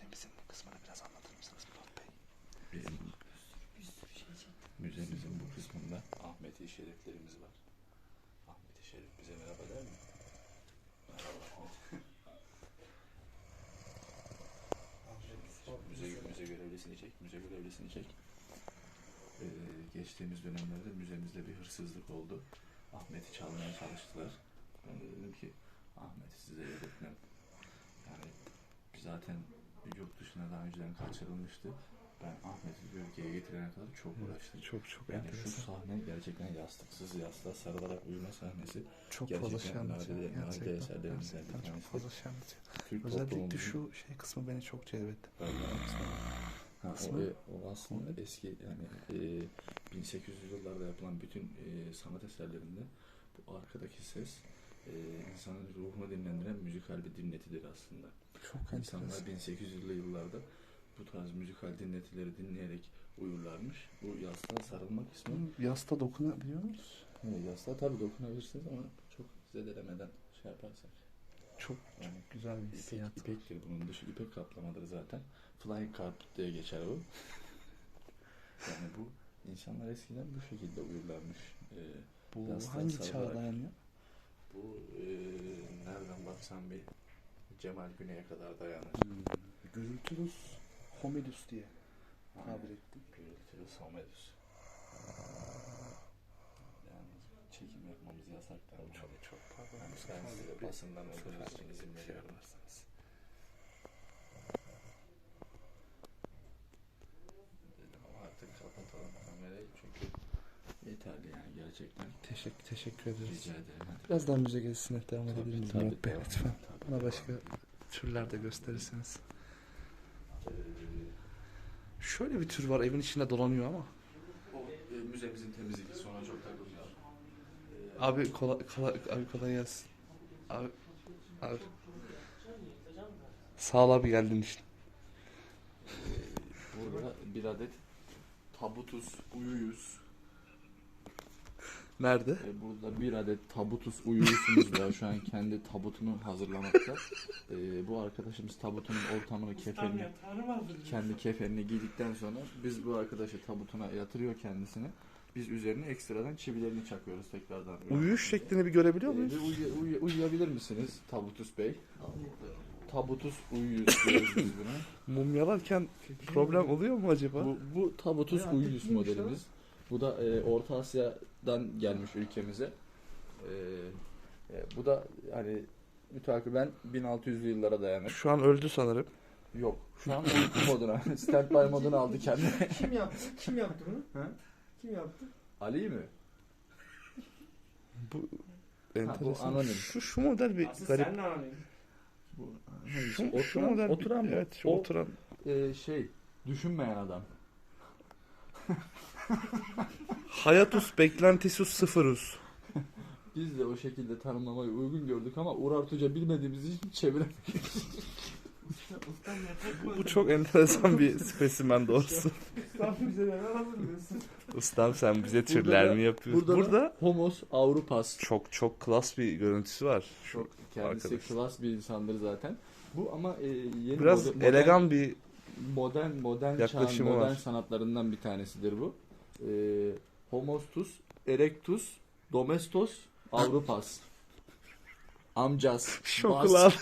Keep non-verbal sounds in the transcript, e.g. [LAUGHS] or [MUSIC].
müzemizin bu kısmını biraz anlatır mısınız Murat Bey? Bizim müzemizin bu kısmında Ahmet-i Şeriflerimiz var. Ahmet-i Şerif bize merhaba der mi? Merhaba Ahmet. müze, müze görevlisini çek, müze görevlisini çek. Ee, geçtiğimiz dönemlerde müzemizde bir hırsızlık oldu. Ahmet'i çalmaya çalıştılar. Ben de dedim ki Ahmet'i size yedirtmem. Yani zaten yurt dışına daha önceden kaçırılmıştı. Ben Ahmet'i ülkeye getirene kadar çok uğraştım. Çok çok Yani şu enteresan. sahne gerçekten yastıksız yastığa sarılarak uyuma sahnesi. Çok gerçekten fazla şey anlatıyor. nadide- nadide Gerçekten, eserlerimizden bir gerçekten çok fazla şey anlatıyor. Türk Özellikle şu şey kısmı beni çok cezbetti. Ha, o, e, o aslında eski yani e, 1800 yıllarda yapılan bütün e, sanat eserlerinde bu arkadaki ses e, insanın ruhunu dinlendiren müzikal bir dinletidir aslında. Çok İnsanlar enteresan. 1800'lü yıllarda bu tarz müzikal dinletileri dinleyerek uyurlarmış. Bu yastığa sarılma kısmı Yasta dokunabiliyor musunuz? Evet, yastığa tabii dokunabilirsiniz ama çok zedelemeden şey yaparsak. Çok Yani güzel bir ipek, hissiyat. ipektir bunun dışı ipek kaplamadır zaten. Flying carpet diye geçer bu. [LAUGHS] Yani bu insanlar eskiden bu şekilde uyurlarmış. Ee, Bu hangi çağa dayanıyor? Bu e, nereden baksan bir Cemal Güney'e kadar dayanır. Gürültülüs homidus diye tabir ettik. Gürültülü Somedus. Yalnız çekim yapmamız yasaklar. Çok çok pardon. Yani ben size basından olduğunuz için izin şey veriyorum. Gerçekten. Teşekkür, teşekkür ederiz. Rica ederim. Biraz daha müze gezisine devam Tabii, edebilir miyiz Murat Bey lütfen? Tabii, Bana başka türler de gösterirseniz. Ee, Şöyle bir tür var evin içinde dolanıyor ama. o e, müzemizin temizliği sonra çok takılmıyor. Ee, Abi kolay, kolay, abi kolay gelsin. Abi, abi. Sağ ol abi geldin işte. Ee, burada bir adet tabutus uyuyuz. Nerede? Ee, burada bir adet tabutus uyuyusumuz var. Şu an kendi tabutunu hazırlamakta. Ee, bu arkadaşımız tabutun ortamını, kefenini, kendi kefenini giydikten sonra biz bu arkadaşı tabutuna yatırıyor kendisini. Biz üzerine ekstradan çivilerini çakıyoruz tekrardan. Uyuş şeklini bir görebiliyor muyuz? bir uyu- uyu- uyuyabilir misiniz Tabutus Bey? Tabutus uyuyuz diyoruz biz buna. Mumyalarken problem oluyor mu acaba? Bu, bu Tabutus uyuyuz modelimiz. Bu da e, Orta Asya'dan gelmiş ülkemize. E, e, bu da hani mütakiben 1600'lü yıllara dayanır. Şu an öldü sanırım. Yok. Şu an uyku [LAUGHS] moduna, standby moduna aldı kendini. Kim yaptı? Kim yaptı bunu? Ha? Kim yaptı? Ali mi? Bu enteresan. anonim. Şu, şu model bir Asıl garip. sen ne anonim? Bu, Şu, şu oturan, model bir- oturan mı? Evet şu O, oturan. e, şey, düşünmeyen adam. [LAUGHS] [LAUGHS] Hayatus beklentisus sıfırus. Biz de o şekilde tanımlamayı uygun gördük ama Urartuca bilmediğimiz için çeviremedik. Bu çok enteresan bir spesimen doğrusu. Ustam bize neler hazırlıyorsun? Ustam sen bize türler mi yapıyorsun? Burada, Burada, da Homos Avrupas. çok çok klas bir görüntüsü var. Çok kendisi arkadaş. klas bir insandır zaten. Bu ama e, yeni Biraz modern- elegan bir modern modern çağın yaklaşımı modern var. sanatlarından bir tanesidir bu. E, Homostus, Erectus, Domestos, Avrupas. Amcas. şoklar.